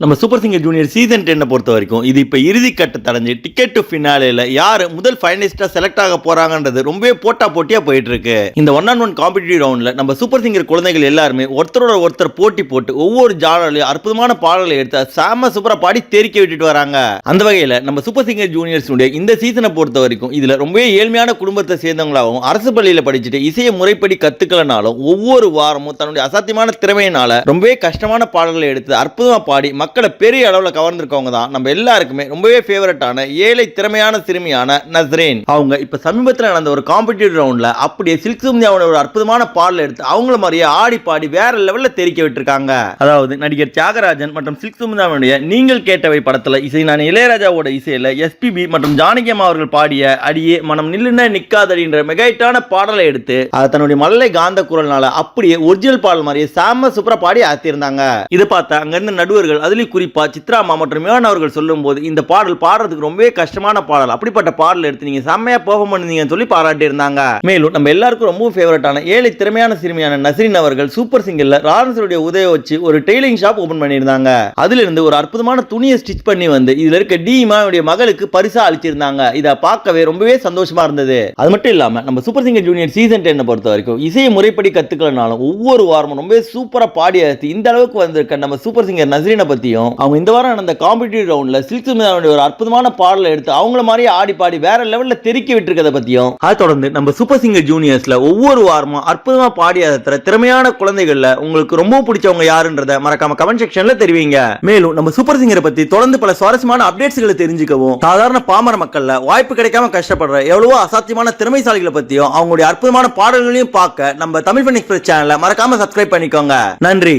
நம்ம super singer junior season டென்னை பொறுத்த வரைக்கும் இது இப்போ இறுதி கட்டத்தை அடைஞ்சு டிக்கெட் டு ஃபினாலேல யார் முதல் ஃபைனலிஸ்டாக செலக்ட் ஆக போகிறாங்கன்றது ரொம்பவே போட்டா போட்டியாக போயிட்டு இருக்கு இந்த ஒன் ஆன் ஒன் காம்படிட்டிவ் ரவுண்டில் நம்ம சூப்பர் சிங்கர் குழந்தைகள் எல்லாருமே ஒருத்தரோட ஒருத்தர் போட்டி போட்டு ஒவ்வொரு ஜானர்லையும் அற்புதமான பாடல்களை எடுத்து சாம சூப்பராக பாடி தெரிக்க விட்டுட்டு வராங்க. அந்த வகையில் நம்ம சூப்பர் சிங்கர் ஜூனியர்ஸுடைய இந்த சீசனை பொறுத்த வரைக்கும் இதில் ரொம்பவே ஏழ்மையான குடும்பத்தை சேர்ந்தவங்களாகவும் அரசு பள்ளியில் படிச்சுட்டு இசையை முறைப்படி கற்றுக்கலனாலும் ஒவ்வொரு வாரமும் தன்னுடைய அசாத்தியமான திறமையினால ரொம்பவே கஷ்டமான பாடல்களை எடுத்து அற்புதமாக பாடி மக்களை பெரிய அளவில் கவர்ந்திருக்கவங்க தான். நம்ம எல்லாருக்குமே ரொம்பவே ஃபேவரட்டான ஏழை திறமையான சிறுமியான நஸ்ரீன். அவங்க இப்போ சமீபத்தில் நடந்த ஒரு காம்படிட்டிவ் ரவுண்டில் அப்படியே சில்க் சுந்தியாவோட ஒரு அற்புதமான பாடல் எடுத்து அவங்கள மாதிரியே ஆடி பாடி வேற லெவலில் தெரிக்க விட்டுருக்காங்க. அதாவது நடிகர் தியாகராஜன் மற்றும் சில்க் சுமிதாவுடைய நீங்கள் கேட்டவை படத்தில் இசை நான் இளையராஜாவோட இசையில் எஸ்பிபி மற்றும் ஜானகியம்மா அவர்கள் பாடிய அடியே மனம் நில்லுன நிக்காதடின்ற மெகைட்டான பாடலை எடுத்து அதை தன்னுடைய மல்லை காந்த குரல்னால அப்படியே ஒரிஜினல் பாடல் மாதிரியே சாம சூப்பரா பாடி ஆத்திருந்தாங்க. இதை பார்த்தா அங்கிருந்த நடுவர்கள் முதலி குறிப்பா சித்ராமா மற்றும் மியான் அவர்கள் சொல்லும்போது இந்த பாடல் பாடுறதுக்கு ரொம்பவே கஷ்டமான பாடல். அப்படிப்பட்ட பாடல் எடுத்து நீங்க செம்மையா பெர்ஃபார்ம் பண்ணீங்கன்னு சொல்லி பாராட்டி இருந்தாங்க. மேலும் நம்ம எல்லாருக்கும் ரொம்ப ஃபேவரட்டான ஏழை திறமையான சிறுமியான நசரின் அவர்கள் சூப்பர் சிங்கர்ல ராரன்ஸருடைய உதவி வச்சு ஒரு டெய்லிங் ஷாப் ஓபன் பண்ணியிருந்தாங்க. அதுல இருந்து ஒரு அற்புதமான துணியை ஸ்டிச் பண்ணி வந்து இதுல இருக்க டி இமாவுடைய மகளுக்கு பரிசா அளிச்சிருந்தாங்க. இதை பார்க்கவே ரொம்பவே சந்தோஷமா இருந்தது. அது மட்டும் இல்லாம நம்ம சூப்பர் சிங்கர் ஜூனியர் சீசன் டென்னை பொறுத்த வரைக்கும் இசையை முறைப்படி கத்துக்கலனாலும் ஒவ்வொரு வாரமும் ரொம்பவே சூப்பரா பாடி அழைத்து இந்த அளவுக்கு வந்திருக்க நம்ம சூப்பர் சிங்கர் நஸ்ரீனை பற்றியும் அவங்க இந்த வாரம் நடந்த காம்படிட்டிவ் ரவுண்ட்ல சில்க் சுமிதாவுடைய ஒரு அற்புதமான பாடலை எடுத்து அவங்கள மாதிரியே ஆடி பாடி வேற லெவல்ல தெருக்கி விட்டுருக்கதை பற்றியும் அதை தொடர்ந்து நம்ம சூப்பர் சிங்கர் ஜூனியர்ஸ்ல ஒவ்வொரு வாரமும் அற்புதமாக பாடி அதை திறமையான குழந்தைகள்ல உங்களுக்கு ரொம்ப பிடிச்சவங்க யாருன்றத மறக்காம கமெண்ட் செக்ஷன்ல தெரிவிங்க. மேலும் நம்ம சூப்பர் சிங்கரை பத்தி தொடர்ந்து பல சுவாரஸ்யமான அப்டேட்ஸ்களை தெரிஞ்சுக்கவும் சாதாரண பாமர மக்கள்ல வாய்ப்பு கிடைக்காம கஷ்டப்படுற எவ்வளவோ அசாத்தியமான திறமைசாலிகளை பத்தியும் அவங்களுடைய அற்புதமான பாடல்களையும் பார்க்க நம்ம தமிழ் ஃபன் எக்ஸ்பிரஸ் சேனலை மறக்காம சப்ஸ்கிரைப் பண்ணிக்கோங்க. நன்றி.